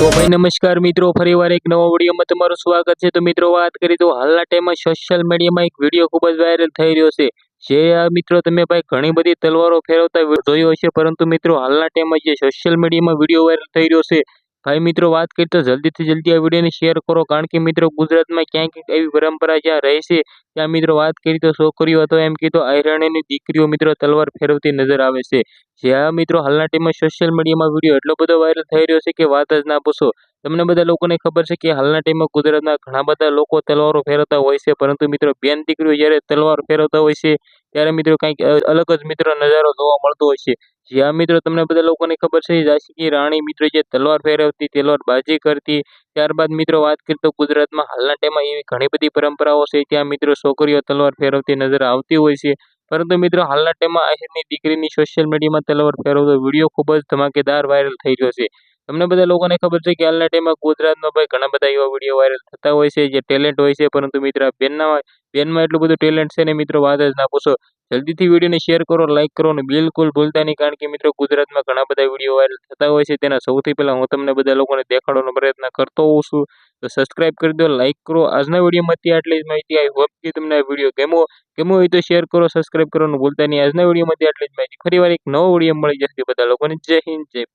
તો ભાઈ નમસ્કાર મિત્રો, ફરીવાર એક નવા વિડીયોમાં તમારું સ્વાગત છે. તો મિત્રો, વાત કરી તો હાલના ટાઈમમાં સોશિયલ મીડિયામાં એક વીડિયો ખૂબ જ વાયરલ થઈ રહ્યો છે. જે, આ મિત્રો, તમે ભાઈ ઘણી બધી તલવારો ફેરવતા જોયો હશે. પરંતુ મિત્રો, હાલના ટાઈમમાં જે સોશિયલ મીડિયામાં વીડિયો વાયરલ થઈ રહ્યો છે ભાઈ મિત્રો, વાત કરી તો જલ્દીથી જલ્દી આ વિડીયોને શેર કરો, કારણ કે મિત્રો ગુજરાતમાં ક્યાંક એવી પરંપરા જ્યાં રહેશે ત્યાં મિત્રો વાત કરી તો છોકરીઓ હતો એમ કીધું આયરણીની દીકરીઓ મિત્રો તલવાર ફેરવતી નજર આવે છે. જ્યાં મિત્રો હાલના ટાઈમમાં સોશિયલ મીડિયામાં વીડિયો એટલો બધો વાયરલ થઈ રહ્યો છે કે વાત જ ના પૂછો. તમને બધા લોકોને ખબર છે કે હાલના ટાઈમમાં ગુજરાતના ઘણા બધા લોકો તલવારો ફેરવતા હોય છે, પરંતુ મિત્રો બેન દીકરીઓ જ્યારે તલવાર ફેરવતા હોય છે, ત્યારે મિત્રો કંઈક અલગ જ મિત્રો નજારો જોવા મળતો હોય છે. જ્યાં મિત્રો, તમને બધા લોકોને ખબર છે, ઝાંસીની રાણી મિત્રો જે તલવાર ફેરવતી, તલવાર બાજી કરતી, ત્યારબાદ મિત્રો વાત કરીએ તો ગુજરાતમાં હાલના ટાઈમમાં એવી ઘણી બધી પરંપરાઓ છે, ત્યાં મિત્રો છોકરીઓ તલવાર ફેરવતી નજર આવતી હોય છે. પરંતુ મિત્રો, હાલના ટાઈમમાં આહિરની દીકરીની સોશિયલ મીડિયામાં તલવાર ફેરવતો વીડિયો ખૂબ જ ધમાકેદાર વાયરલ થઈ રહ્યો છે. તમને બધા લોકોને ખબર છે કે હાલના ટાઈમમાં ગુજરાતમાં ભાઈ ઘણા બધા એવા વીડિયો વાયરલ થતા હોય છે, જે ટેલેન્ટ હોય છે, પરંતુ મિત્રો બેનના બેનમાં એટલું બધું ટેલેન્ટ છે ને, મિત્રો, વાત જ ના પૂછો. જલ્દીથી વિડીયોને શેર કરો લાઇક કરો અને બિલકુલ ભૂલતા નહીં, કારણ કે મિત્રો ગુજરાતમાં ઘણા બધા વીડિયો વાયરલ થતા હોય છે. તેના સૌથી પહેલાં હું તમને બધા લોકોને દેખાડવાનો પ્રયત્ન કરતો હોઉં છું. તો સબસ્ક્રાઇબ કરી દો લાઇક કરો. આજના વિડીયોમાંથી આટલી જ માહિતી આવી. હોપ કે તમને આ વીડિયો ગેમો ગમ્યો હોય તો શેર કરો સબસ્ક્રાઇબ કરવાનું ભૂલતા નહીં. આજના વિડીયોમાંથી આટલી જ માહિતી. ફરીવાર એક નવો વીડિયો મળી જશે. બધા લોકોને જય હિન્દ, જય